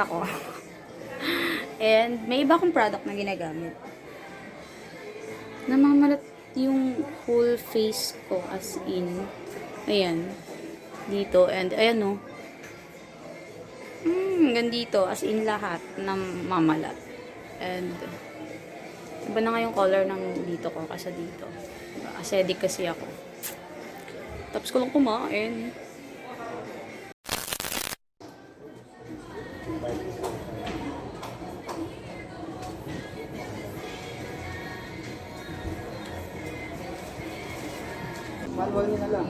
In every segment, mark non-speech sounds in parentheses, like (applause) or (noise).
ako. And may iba akong product na ginagamit. Namamalat yung whole face ko as in. Ayan. Dito. And ayan o. Hmm, hanggang dito. As in lahat na mamalat. And iba na nga yung color ng dito ko kasi dito. Acidic kasi ako. Tapos ko lang kumain. Manual nyo na lang.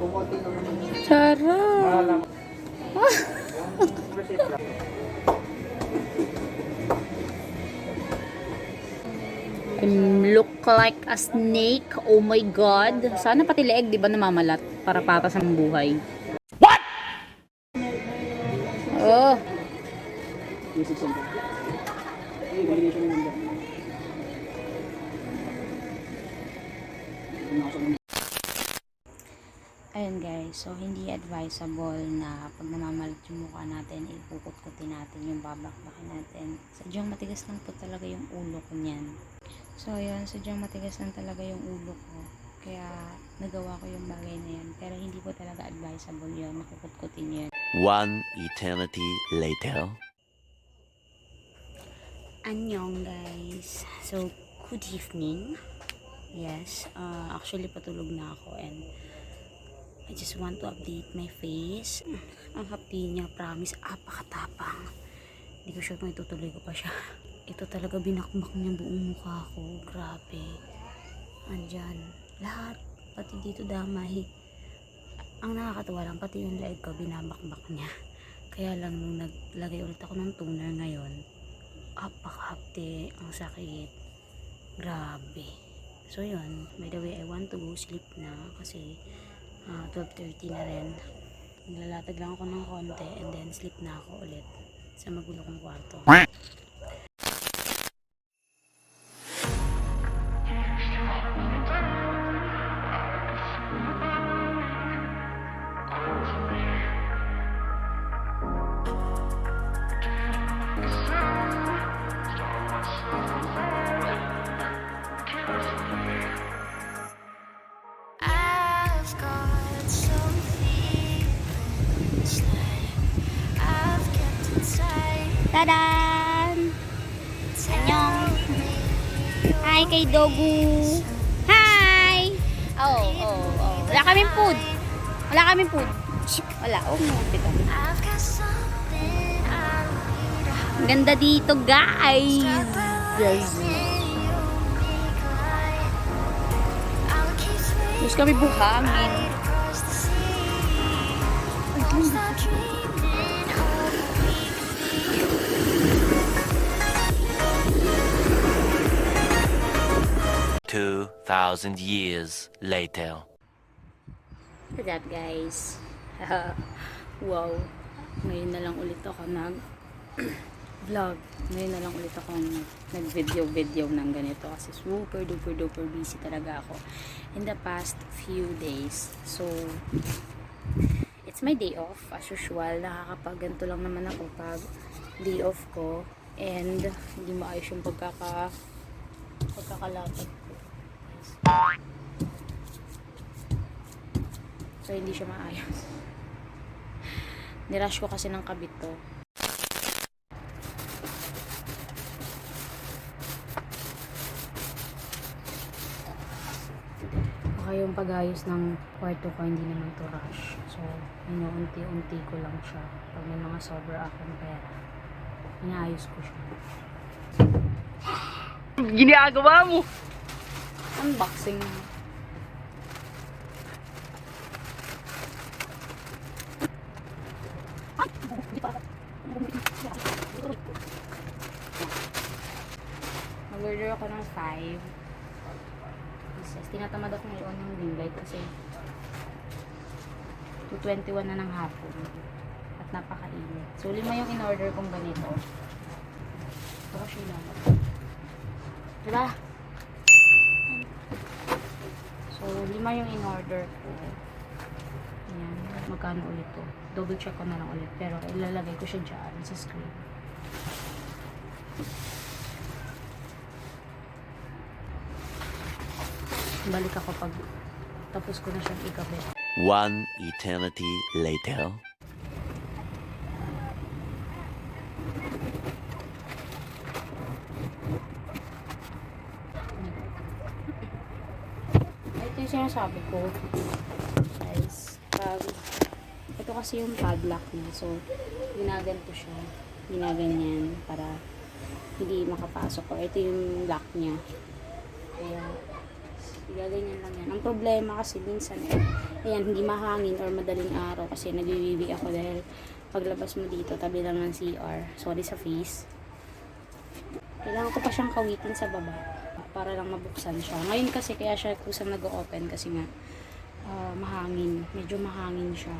Kung konti lang. Sarap! Look like a snake. Oh my God. Sana pati leeg, di ba, namamalat para patas ang buhay. What? Oh. Basic center. Ay, combination ng number. Ayun guys, so hindi advisable na pag namamalat yung mukha natin, ipukot-kutin natin yung babakbakin natin. Sadyang matigas lang po talaga yung ulo ko niyan. So ayun, sadyang matigas lang talaga yung ulo ko. Kaya nagawa ko yung bagay na yan. Pero hindi po talaga advisable yun, nakukut-kutin yun. One eternity later. Annyeong guys. So, good evening. Yes, uh, actually patulog na ako and I just want to update my face. Ang happy niya, promise, apakatapang. Hindi ko sure kung itutuloy ko pa siya. (laughs) Ito talaga binakbak niya buong mukha ko. Grabe. Andyan. Lahat. Pati dito damay. Ang nakakatawa lang, pati yung leg ko, binabakbak niya. (laughs) Kaya lang nung naglagay ulit ako ng toner ngayon, apakahapte, ang sakit. Grabe. So yun, by the way, I want to go sleep na kasi ah, 12.30 na rin. Naglalatag lang ako ng konti and then sleep na ako ulit sa magulo kong kwarto. Tadan! Anyong! Hi kay Dogu! Hi! Oh, oh, oh. Wala kaming food. Wala kaming food. Wala. Oh, munti ka. Ganda dito, guys! Gusto kami buhangin. Ay, 2,000 years later. What up guys? (laughs) Wow. Ngayon na lang ulit ako nag (clears throat) vlog. Ngayon na lang ulit ako nag-video-video ng ganito kasi super duper duper busy talaga ako in the past few days. So, it's my day off as usual. Nakakapag-ganto lang naman ako pag day off ko and hindi maayos yung pagkaka pagkakalapat So, hindi siya maayos. (laughs) Nirush ko kasi ng kabit to. Baka yung pag-ayos ng kwarto ko hindi naman to rush. So, inuunti-unti ko lang siya. Pag may mga sobra akong pera, inaayos ko siya. Ginagawa mo! Unboxing. Mag-order ako ng 5 pieces. Tinatamad ako ngayon yung ring light kasi 221 na ng hapon. At napakainit. So, lima yung in-order kong ganito. Ito kasi lang. Diba? So, lima yung in-order ko. Ayan. Magkano ulit to? double check ko na lang ulit. Pero ilalagay ko siya dyan sa screen. Balik ako pag tapos ko na siyang ikabit. One eternity later. Yung sinasabi ko. Guys, pag ito kasi yung padlock niya. So, ginaganto siya. Ginaganyan para hindi makapasok ko. Ito yung lock niya. Kaya, gaganyan lang yan. Ang problema kasi minsan, eh, ayan, hindi mahangin or madaling araw kasi nagbibibi ako dahil paglabas mo dito, tabi lang ng CR. Sorry sa face. Kailangan ko pa siyang kawitin sa baba para lang mabuksan siya. Ngayon kasi kaya siya kusang nag-open kasi nga ah, mahangin. Medyo mahangin siya.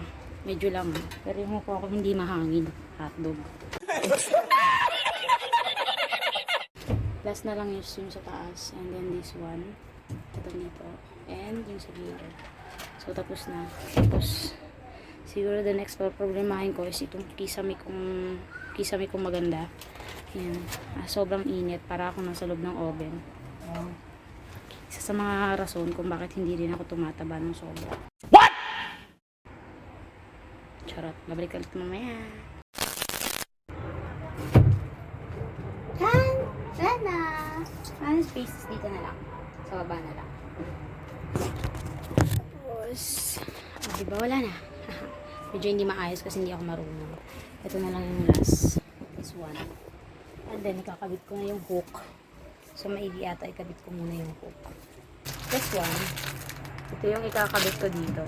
Medyo lang. Pero yung ko hindi mahangin. Hotdog. (laughs) Last na lang yung yung sa taas. And then this one. Ito dito. And yung sa gilid. So tapos na. Tapos siguro the next problemahin ko is itong kisame kong kisame kong maganda. Yan. Ah, sobrang init para ako nasa loob ng oven. Wow. Isa sa mga rason kung bakit hindi rin ako tumataba ng sobra. What? Charot. Babalik ulit mamaya. Han! Rana! Ano spaces dito na lang? Sa baba na lang. Tapos, ah, diba wala na? (laughs) Medyo hindi maayos kasi hindi ako marunong. Ito na lang yung last. This one. And then, ikakabit ko na yung hook. So, maigi ata ikabit ko muna yung hook. This one. Ito yung ikakabit ko dito.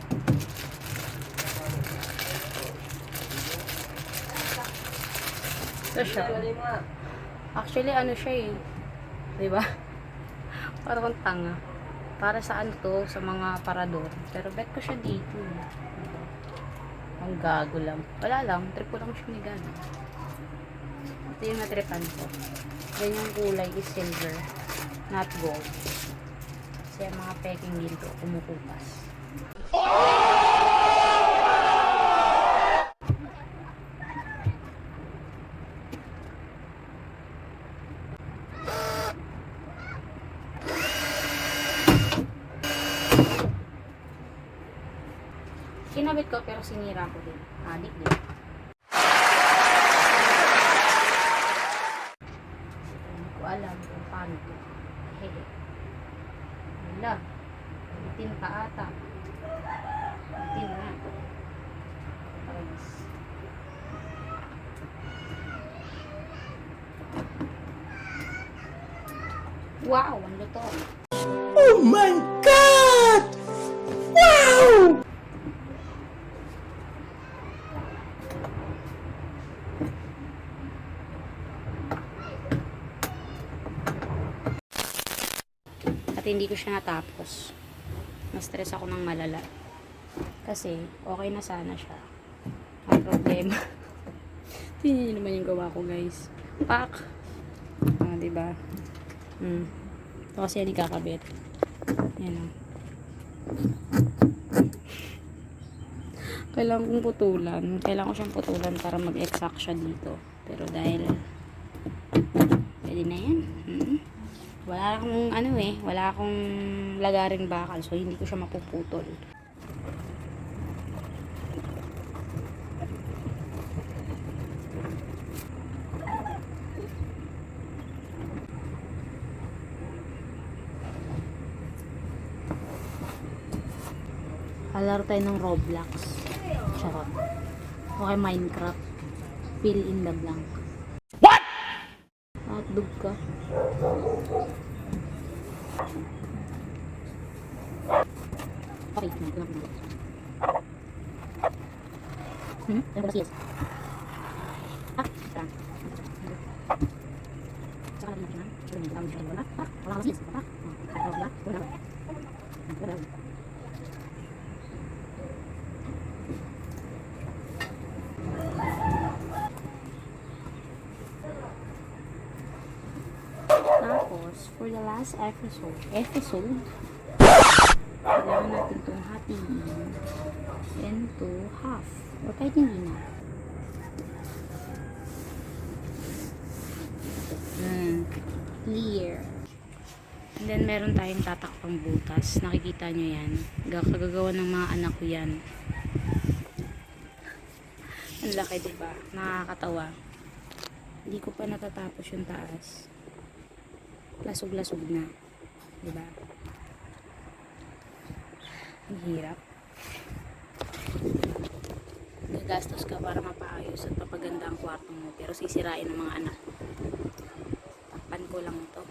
Ito siya. Actually, ano siya eh. Di ba? (laughs) Parang tanga. Para sa ano to? Sa mga parador. Pero bet ko siya dito. Ang gago lang. Wala lang. Trip ko lang siya ni Gano. Ito yung natripan ko. Then yung kulay is silver. Not gold. Kasi ang mga peking dito kumukupas. Kinabit ko pero sinira ko din. Adik din. Hindi ko alam paano ito. Hehe. Wala. Itin ka ata. Itin na. Ayos. Wow, ang luto. At hindi ko siya natapos. Na-stress ako ng malala. Kasi, okay na sana siya. Ang problema. (laughs) Tingnan niyo naman yung gawa ko, guys. Pak! Ah, diba? Hmm. Ito kasi yan ikakabit. Yan o. Kailangan kong putulan. Kailangan ko siyang putulan para mag-exact siya dito. Pero dahil pwede na yan. Hmm. Wala akong ano eh, wala akong lagaring bakal so hindi ko siya mapuputol. Kalaro tayo ng Roblox. Charot. Okay, Minecraft. Fill in the blank. Hotdog ka. Okay, tingnan ko lang. Hmm? Ano ba siyas? Ah, tara. Tsaka lang natin, ha? Tsaka lang natin, ha? Ah, wala kang siyas. Ah, ah, wala. Wala. Wala. Tapos, for the last episode, episode, Kailangan natin itong hatiin. And to half. Or kahit hindi na. Hmm. Clear. And then, meron tayong tatakpang butas. Nakikita nyo yan. Kagagawa ng mga anak ko yan. Ang laki, diba? Nakakatawa. Hindi ko pa natatapos yung taas. Lasog-lasog na. Diba? Ang hirap. Gagastos ka para mapaayos at mapaganda ang kwarto mo. Pero sisirain ng mga anak. Takpan ko lang ito.